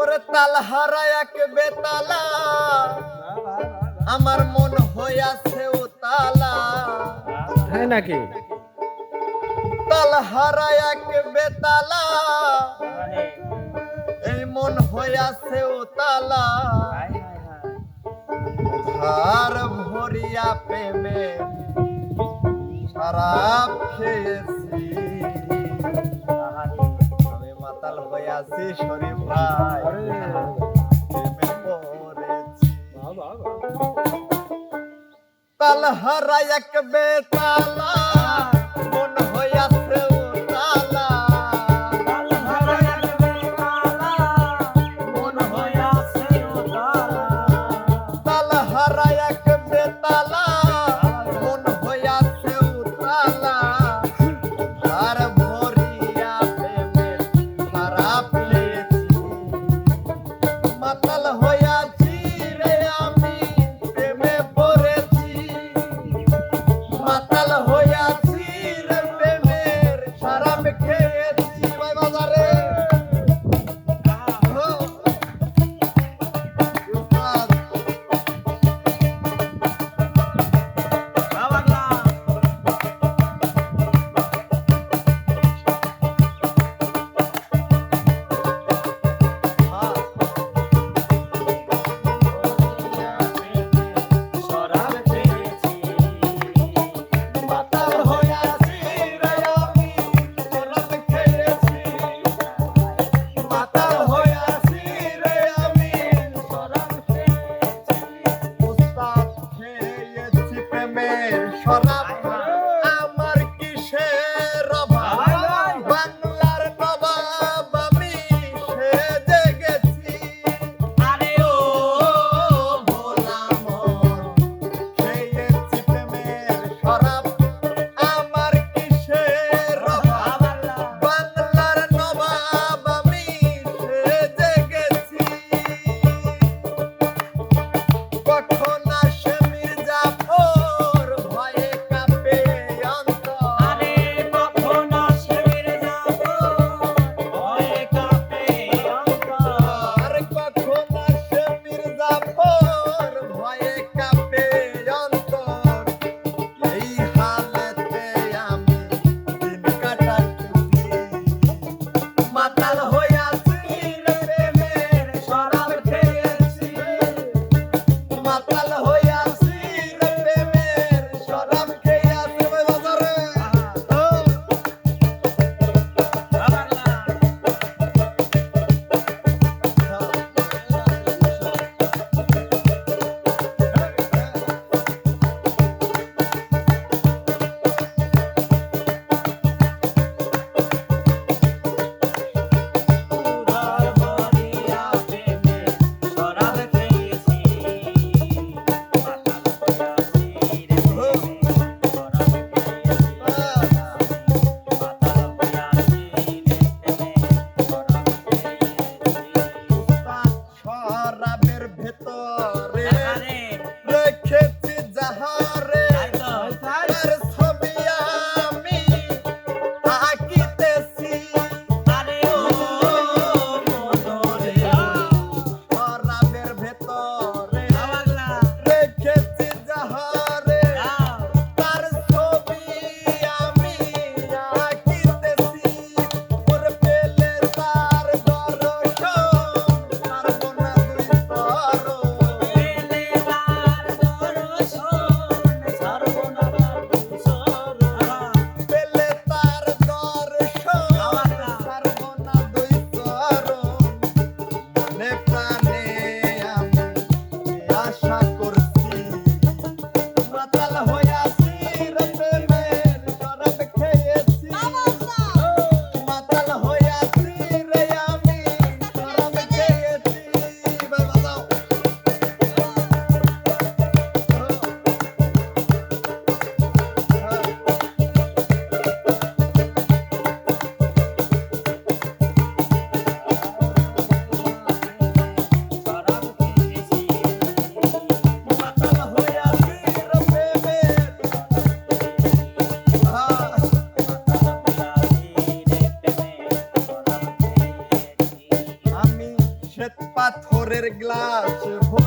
ওরে তাল হারায় এক বেতালা। আমার মন হইয়াছে ও তালা। হ্যাঁ নাকি? তাল হারায় এক বেতালা। এই মন হইয়াছে ও তালা। ধার ভরিয়া প্রেমে শরাব খেয়েছি। আমি মাতাল হইয়াছি শরীফ ভাই। প্রেমে পড়েছি তাল হারাই এক বেতালা। Aha! glass. of